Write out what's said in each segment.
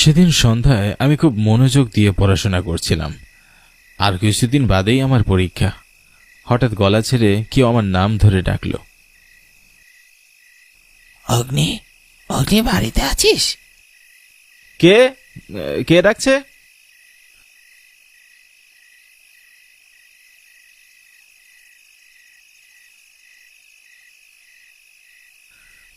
সেদিন সন্ধ্যায় আমি খুব মনোযোগ দিয়ে পড়াশোনা করছিলাম। আর কিছুদিন বাদেই আমার পরীক্ষা। হঠাৎ গলা ছেড়ে কেউ আমার নাম ধরে ডাকল। অগ্নি অগ্নি বাড়িতে আছিস? কে? কে ডাকছে?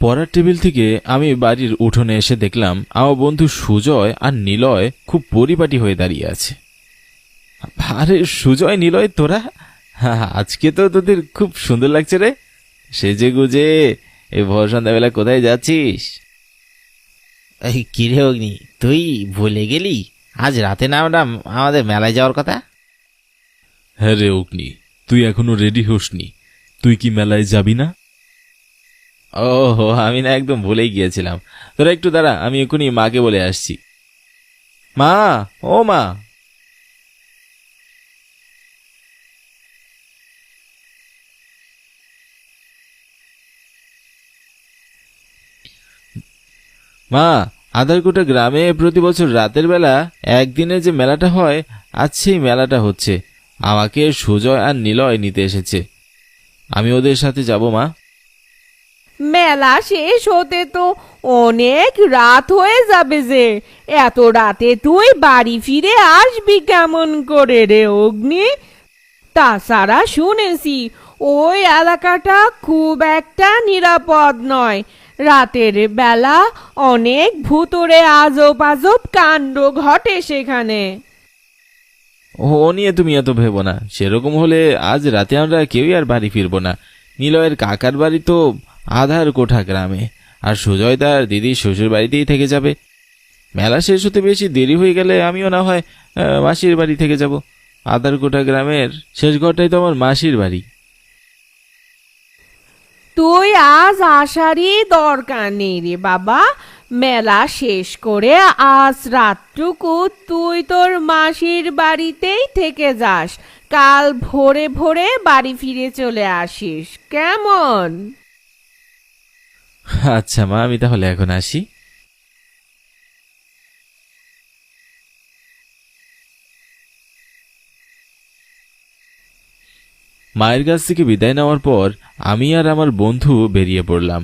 পড়ার টেবিল থেকে আমি বাড়ির উঠোনে এসে দেখলাম আমার বন্ধু সুজয় আর নিলয় খুব পরিপাটি হয়ে দাঁড়িয়ে আছে। আরে সুজয় নিলয় তোরা? আজকে তো তোদের খুব সুন্দর লাগছে রে। সেজে গুজে এই ভর সন্ধ্যাবেলা কোথায় যাচ্ছিস? এই কিরে অগ্নি তুই ভুলে গেলি? আজ রাতে না ম্যাডাম আমাদের মেলায় যাওয়ার কথা? হ্যাঁ রে অগ্নি তুই এখনও রেডি হোসনি। তুই কি মেলায় যাবি না? ওহো, আমি না একদম ভুলেই গিয়েছিলাম। তোরা একটু দাঁড়া, আমি এক্ষুনি মাকে বলে আসছি। মা, ও মা। মা আধারকুটা গ্রামে প্রতি বছর রাতের বেলা একদিনে যে মেলাটা হয়, আজ সেই মেলাটা হচ্ছে। আমাকে সুজয় আর নিলয় নিতে এসেছে। আমি ওদের সাথে যাব, মা। মেলা শেষ হতে তো অনেক রাত হয়ে যাবে যে। এত রাতে তুই বাড়ি ফিরে আসবি কেমন করে রে অগ্নি? তাছাড়া শুনেছি, ওই এলাকাটা খুব একটা নিরাপদ নয়। রাতের বেলা অনেক ভুতুরে আজব আজব কাণ্ড ঘটে সেখানে। ও নিয়ে তুমি এত ভেবো না। সেরকম হলে আজ রাতে আমরা কেউই আর বাড়ি ফিরবো না। নিলয়ের কাকার বাড়ি তো আধার কোঠা গ্রামে। আর সুজয় তার দিদির শ্বশুর বাড়িতেই থেকে যাবে। মেলা শেষ হতে বেশি দেরি হয়ে গেলে আমিও না হয় মাসির বাড়ি থেকে যাব। আধার কোঠা গ্রামের শেষ ঘরটাই তো আমার মাসির বাড়ি। তুই আজ আসারই দরকার নেই রে বাবা। মেলা শেষ করে আজ রাতটুকু তুই তোর মাসির বাড়িতেই থেকে যাস। কাল ভোরে ভোরে বাড়ি ফিরে চলে আসিস। কেমন? আচ্ছা মা, আমি তাহলে এখন আসি। মায়ের কাছ থেকে বিদায় নেওয়ার পর আমি আর আমার বন্ধু বেরিয়ে পড়লাম।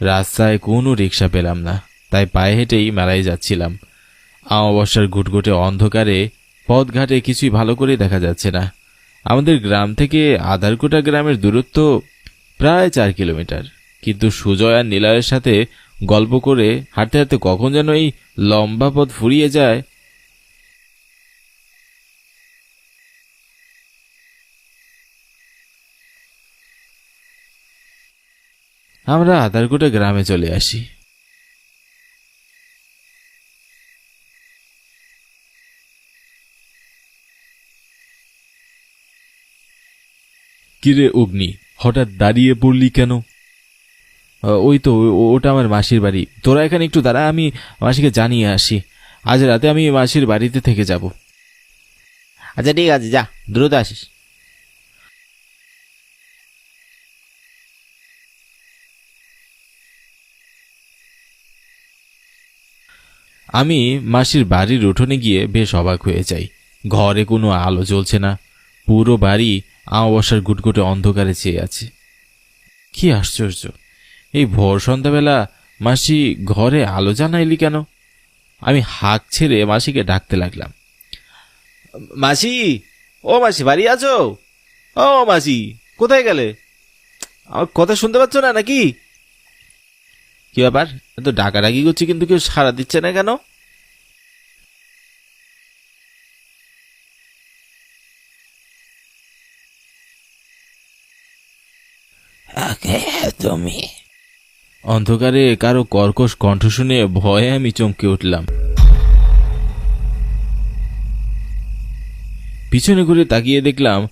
রাস্তায় কোনো রিক্সা পেলাম না, তাই পায়ে হেঁটেই মেলায় যাচ্ছিলাম। আমাবস্যার ঘুটঘুটে অন্ধকারে পথঘাটে কিছুই ভালো করে দেখা যাচ্ছে না। আমাদের গ্রাম থেকে আধারকোটা গ্রামের দূরত্ব প্রায় চার কিলোমিটার। কিন্তু সুজয় আর নীলয়ের সাথে গল্প করে হাঁটতে হাঁটতে কখন যেন এই লম্বা পথ ফুরিয়ে যায়। আমরা আধারকোটা গ্রামে চলে আসি। কিরে অগ্নি হঠাৎ দাঁড়িয়ে পড়লি কেন? ওই তো ওটা আমার মাসির বাড়ি। তোরা এখানে একটু দাঁড়া আমি মাসিকে জানিয়ে আসি। আজ রাতে আমি মাসির বাড়িতে থেকে যাব। আচ্ছা ঠিক আছে যা দ্রুত আসিস। আমি মাসির বাড়ির উঠোনে গিয়ে বেশ অবাক হয়ে যাই। ঘরে কোনো আলো জ্বলছে না। পুরো বাড়ি আমাবস্যার গুটগুটে অন্ধকারে চেয়ে আছে। কি আশ্চর্য! এই ভোর সন্ধ্যাবেলা মাসি ঘরে আলো জানাইলি কেন? আমি হাঁক ছেড়ে মাসিকে ডাকতে লাগলাম। মাসি, ও মাসি, বাড়ি আছো? ও মাসি, কোথায় গেলে? আমার কথা শুনতে পাচ্ছ না নাকি? কি ব্যাপার? এত ডাকাডাকি করছি কিন্তু কেউ সাড়া দিচ্ছে না কেন? তুমি। অন্ধকারে কারও কর্কশ কণ্ঠ শুনে ভয়ে আমি চমকে উঠলাম। পিছনে ঘুরে তাকিয়ে দেখলাম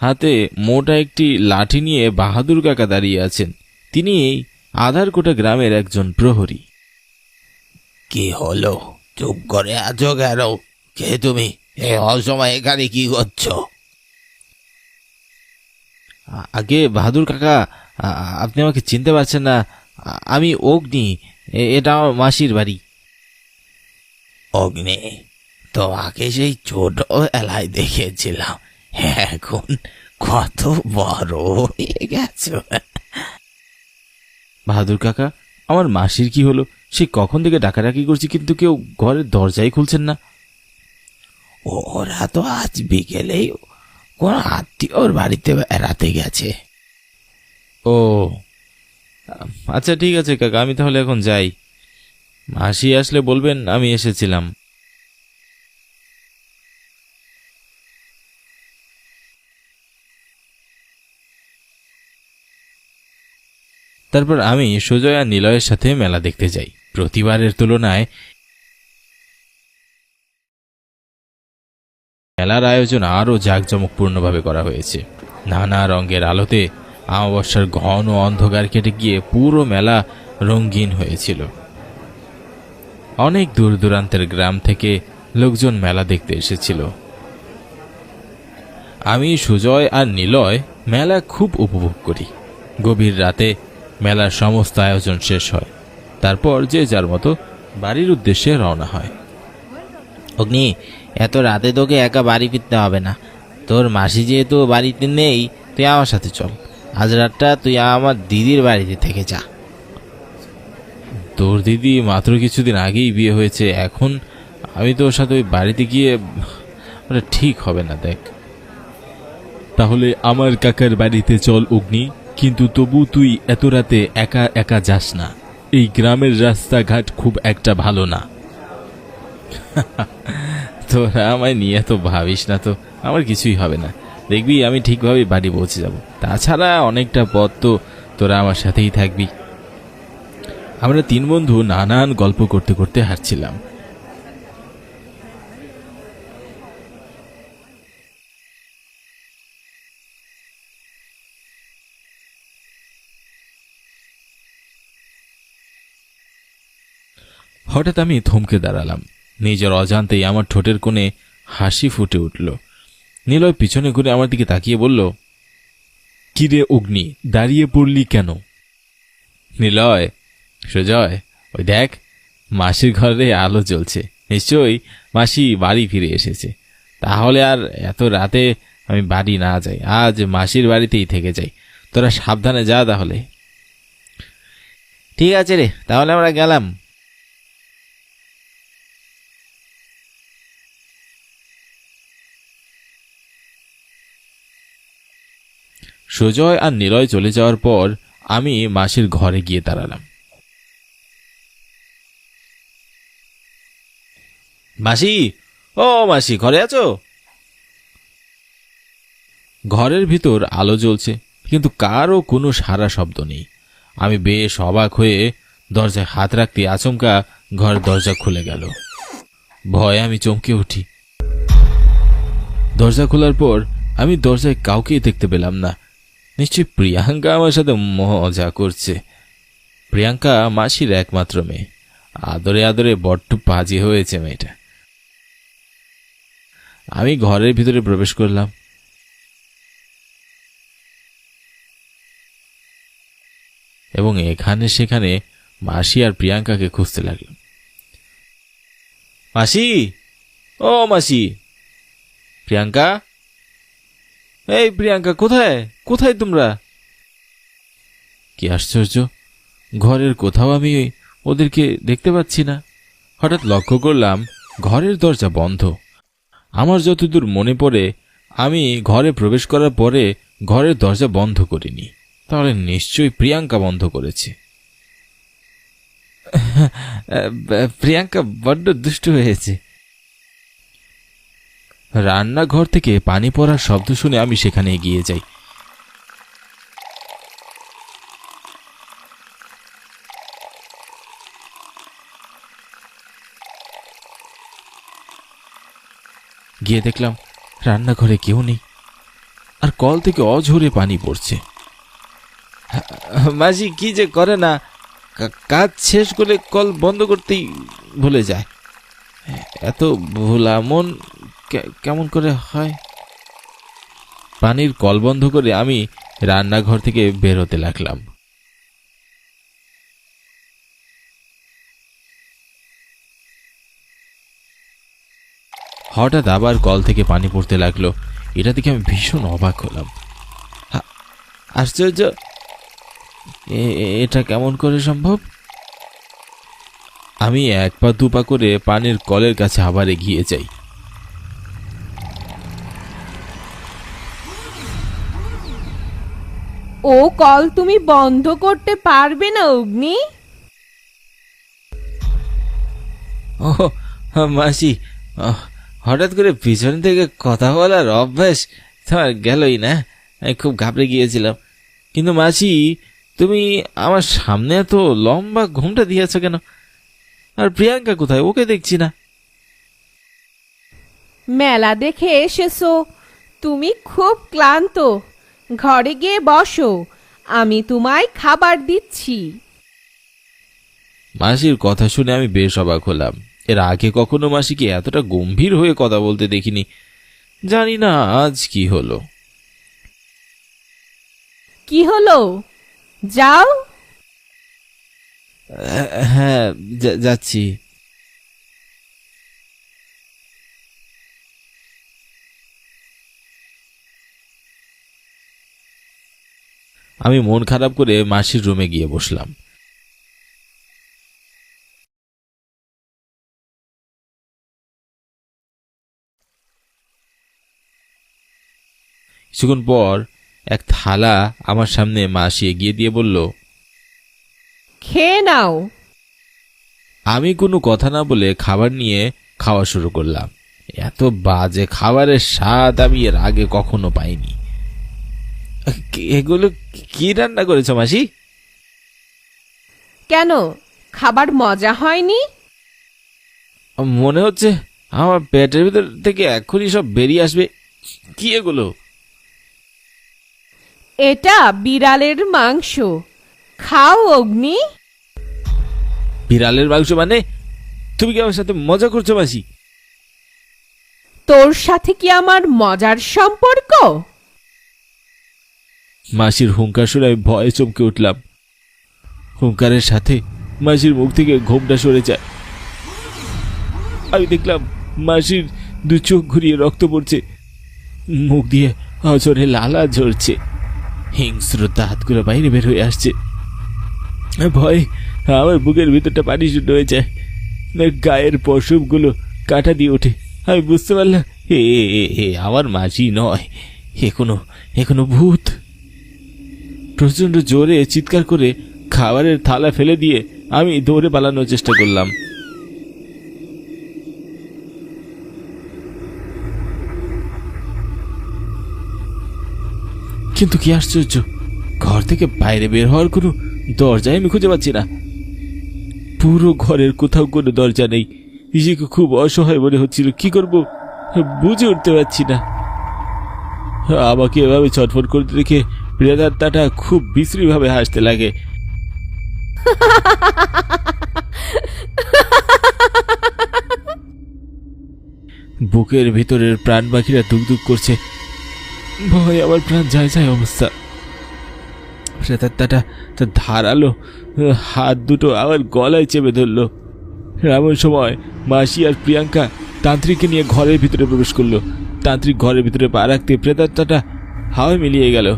হাতে মোটা একটি লাঠি নিয়ে বাহাদুর কাকা দাঁড়িয়ে আছেন। তিনি আধারকোটা গ্রামের একজন প্রহরী। কি হলো? চুপ করে আছো কেন? কে তুমি? এই অসময় এখানে কি করছ? আগে বাহাদুর কাকা আপনি আমাকে চিনতে পারছেন না। আমি অগ্নি এটা আমার মাসির বাড়ি। অগ্নি তোমাকে সেই ছোট এলায় দেখেছিলাম। এখন কত বড় হয়ে গেছো। বাহাদুর কাকা আমার মাসির কি হলো? সে কখন থেকে ডাকাডাকি করছি কিন্তু কেউ ঘরের দরজাই খুলছেন না। ওরা তো আজ বিকেলেই কোন আত্মীয়র বাড়িতে বেড়াতে গেছে। ও আচ্ছা ঠিক আছে কাকা, আমি তাহলে এখন যাই। মাসি আসলে বলবেন, আমি এসেছিলাম। তারপর আমি সুজয় আর নিলয়ের সাথে মেলা দেখতে যাই। প্রতিবারের তুলনায় মেলার আয়োজন আরও জাঁকজমকপূর্ণভাবে করা হয়েছে। নানা রঙের আলোতে আমাবস্যার ঘন অন্ধকার কেটে গিয়ে পুরো মেলা রঙিন হয়েছিল। অনেক দূর দূরান্তের গ্রাম থেকে লোকজন মেলা দেখতে এসেছিল। আমি সুজয় আর নিলয় মেলা খুব উপভোগ করি। গভীর রাতে মেলার সমস্ত আয়োজন শেষ হয়। তারপর যে যার মতো বাড়ির উদ্দেশ্যে রওনা হয়। অগ্নি এত রাতে তোকে একা বাড়ি ফিরতে হবে না। তোর মাসি যেহেতু বাড়িতে নেই, তুই আমার সাথে চল। আজ রাতটা তুই আমার দিদির বাড়িতে থেকে যা। তোর দিদি মাত্র কিছুদিন আগেই বিয়ে হয়েছে, এখন আমি তোর সাথে ওই বাড়িতে গিয়ে ওটা ঠিক হবে না, দেখ। তাহলে আমার কাকার বাড়িতে চল, অগ্নি। কিন্তু তবু তুই এত রাতে একা একা যাস না। এই গ্রামের রাস্তাঘাট খুব একটা ভালো না। তোরা আমায় নিয়ে তো ভাবিস না তো, আমার কিছুই হবে না। দেখবি আমি ঠিকভাবে বাড়ি পৌঁছে যাব। তাছাড়া অনেকটা পথ তো তোরা আমার সাথেই থাকবি। আমরা তিন বন্ধু নানান গল্প করতে করতে হাঁটছিলাম। হঠাৎ আমি থমকে দাঁড়ালাম। নিজের অজান্তেই আমার ঠোঁটের কোণে হাসি ফুটে উঠল। নিলয় পিছনে ঘুরে আমার দিকে তাকিয়ে বলল, কিরে অগ্নি, দাঁড়িয়ে পড়লি কেন? নিলয়, সুজয়, ওই দেখ, মাসির ঘরে আলো জ্বলছে। নিশ্চয়ই মাসি বাড়ি ফিরে এসেছে। তাহলে আর এত রাতে আমি বাড়ি না যাই, আজ মাসির বাড়িতেই থেকে যাই। তোরা সাবধানে যা তাহলে। ঠিক আছে রে, তাহলে আমরা গেলাম। সুজয় আর নিলয় চলে যাওয়ার পর আমি মাসির ঘরে গিয়ে দাঁড়ালাম। মাসি, ও মাসি, ঘরে আছো? ঘরের ভিতর আলো জ্বলছে, কিন্তু কারও কোনো সারা শব্দ নেই। আমি বেশ অবাক হয়ে দরজায় হাত রাখতে আচমকা ঘর দরজা খুলে গেল। ভয়ে আমি চমকে উঠি। দরজা খোলার পর আমি দরজায় কাউকেই দেখতে পেলাম না। নিশ্চয়ই প্রিয়াঙ্কা আমার সাথে মজা করছে। প্রিয়াঙ্কা মাসির একমাত্র মেয়ে। আদরে আদরে বড্ড পাজি হয়েছে মেয়েটা। আমি ঘরের ভিতরে প্রবেশ করলাম। এবং এখানে সেখানে মাসি আর প্রিয়াঙ্কাকে খুঁজতে লাগলাম। মাসি? ও মাসি! প্রিয়াঙ্কা? এই প্রিয়াঙ্কা, কোথায়? কোথায় তোমরা? কি আশ্চর্য? ঘরের কোথাও আমি ওদেরকে দেখতে পাচ্ছি না। হঠাৎ লক্ষ্য করলাম, ঘরের দরজা বন্ধ। আমার যতদূর মনে পড়ে, আমি ঘরে প্রবেশ করার পরে ঘরের দরজা বন্ধ করিনি। তাহলে নিশ্চয়ই প্রিয়াঙ্কা বন্ধ করেছে। প্রিয়াঙ্কা বড্ড দুষ্ট হয়েছে। রান্নাঘর থেকে পানি পড়ার শব্দ শুনে আমি সেখানে এগিয়ে যাই। গিয়ে দেখলাম রান্নাঘরে কেউ নেই। আর কল থেকে অঝরে পানি পড়ছে। মাঝি, কি যে করে না? কাজ শেষ করে কল বন্ধ করতেই ভুলে যায়। এত ভোলা মন কেমন করে হয়? পানির কল বন্ধ করে আমি রান্নাঘর থেকে বেরোতে লাগলাম। হঠাৎ আবার কল থেকে পানি পড়তে লাগল। এটা দেখে আমি ভীষণ অবাক হলাম। আশ্চর্য! এটা কেমন করে সম্ভব? আমি এক পা দু পা করে পানির কলের কাছে আবার এগিয়ে যাই। ও কল তুমি বন্ধ করতে পারবে না অগ্নি। ও মাসি হঠাৎ করে পিছন থেকে কথা বলার অভ্যাস তোমার গেলই না। আমি খুব ঘাবড়ে গিয়েছিলাম। কিন্তু মাসি তুমি আমার সামনে এত লম্বা ঘুমটা দিয়েছ কেন? আর প্রিয়াঙ্কা কোথায়? ওকে দেখছি না। মেলা দেখে এসেছ। তুমি খুব ক্লান্ত। ঘরে গিয়ে বসো আমি তোমায় খাবার দিচ্ছি। মাসির কথা শুনে আমি বেশ অবাক হলাম। এর আগে কখনো মাসিকে এতটা গম্ভীর হয়ে কথা বলতে দেখিনি। জানি না আজ কি হলো। কি হলো? যাও। হ্যাঁ যাচ্ছি। আমি মন খারাপ করে মাসির রুমে গিয়ে বসলাম। কিছুক্ষণ পর এক থালা আমার সামনে মাসি এগিয়ে দিয়ে বলল খেয়ে নাও। আমি কোনো কথা না বলে খাবার নিয়ে খাওয়া শুরু করলাম। এত বাজে খাবারের স্বাদ আমি এর আগে কখনো পাইনি। এগুলো কি রান্না করেছ মাসি? কেন? খাবার মজা হয়নি? মনে হচ্ছে আমার পেটের ভিতর থেকে এখনই সব বেরিয়ে আসবে। কি এগুলো? এটা বিড়ালের মাংস। খাও অগ্নি। বিড়ালের মাংস মানে? তুমি কি আমার সাথে মজা করছ মাসি? তোর সাথে কি আমার মজার সম্পর্ক? মাসির হুঙ্কার শুনে আমি ভয়ে চমকে উঠলাম। হুঙ্কারের সাথে মাসির মুখ থেকে ঘোমটা সরে যায়। আমি দেখলাম মাসির দু চোখ ঘুরিয়ে রক্ত পড়ছে। মুখ দিয়ে অজরে লালা ঝরছে। হিংস্রতা হাতগুলো বাইরে বের হয়ে আসছে। ভয় আমার বুকের ভিতরটা পানি শুরু হয়ে যায়। গায়ের পশমগুলো কাটা দিয়ে ওঠে। আমি বুঝতে পারলাম এ, আমার মাসি নয়। এ কোনো এ কোনো ভূত। প্রচণ্ড জোরে চিৎকার করে খাবারের থালা ফেলে দিয়ে আমি দৌড়ে পালানোর চেষ্টা করলাম। কিন্তু কি আশ্চর্য, ঘর থেকে বাইরে বের হওয়ার কোনো দরজাই আমি খুঁজে পাচ্ছি না। পুরো ঘরের কোথাও কোনো দরজা নেই। নিজেকে খুব অসহায় মনে হচ্ছিল, কি করব বুঝে উঠতে পারছি না। আমাকে এভাবে ছটফট করতে দেখে প্রিয়াদাত্তাটা খুব বিশ্রীভাবে হাসতে লাগে। বুকের ভিতরের প্রাণ পাখিরা দুক করছে। ভয় আমার প্রাণ যায় যায় অবস্থা। প্রেতাত্মাটা তার ধারালো হাত দুটো আমার গলায় চেপে ধরলো। এমন সময় মাসি আর প্রিয়াঙ্কা তান্ত্রিককে নিয়ে ঘরের ভিতরে প্রবেশ করল। তান্ত্রিক ঘরের ভিতরে পা রাখতে প্রেতাত্মাটা হাওয়ায় মিলিয়ে গেল।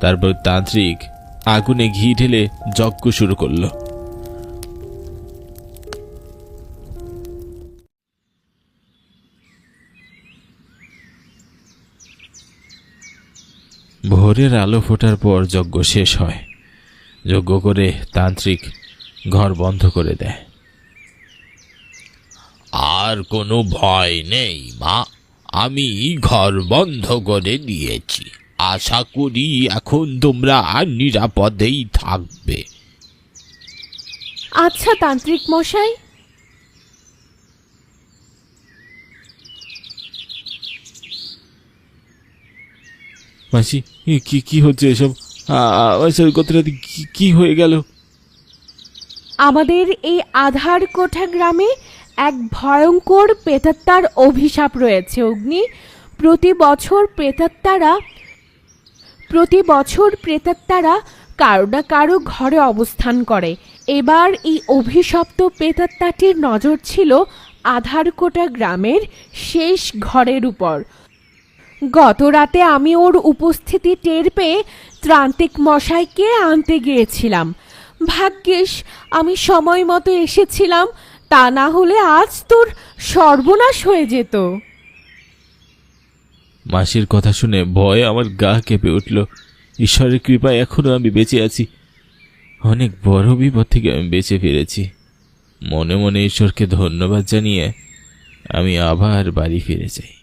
তারপর তান্ত্রিক আগুনে ঘি ঢেলে যজ্ঞ শুরু করল। ভোরের আলো ফোটার পর যজ্ঞ শেষ হয়। যজ্ঞ করে তান্ত্রিক ঘর বন্ধ করে দেয়। আর কোনো ভয় নেই, মা। আমি ঘর বন্ধ করে দিয়েছি। আশা করি এখন তোমরা আর নিরাপদেই থাকবে। আচ্ছা তান্ত্রিক মশাই। মাসি এ কি কি হচ্ছে এসব? আমার গত রাতে কি- কি হয়ে গেল? আমাদের এই আধার কোঠা গ্রামে এক ভয়ঙ্কর প্রেতাত্মার অভিশাপ রয়েছে অগ্নি। প্রতি বছর প্রেতাত্মারা প্রতি বছর প্রেতাত্মারা কারও না কারও ঘরে অবস্থান করে। এবার এই অভিশপ্ত প্রেতাত্মাটির নজর ছিল আধারকোটা গ্রামের শেষ ঘরের উপর। গত রাতে আমি ওর উপস্থিতি টের পেয়ে ত্রান্তিক মশাইকে আনতে গিয়েছিলাম। ভাগ্যিস, আমি সময় মতো এসেছিলাম, তা না হলে আজ তোর সর্বনাশ হয়ে যেত। মাসির কথা শুনে ভয়ে আমার গা কেঁপে উঠল। ঈশ্বরের কৃপায় এখনও আমি বেঁচে আছি। অনেক বড় বিপদ থেকে আমি বেঁচে ফিরেছি। মনে মনে ঈশ্বরকে ধন্যবাদ জানিয়ে আমি আবার বাড়ি ফিরে যাই।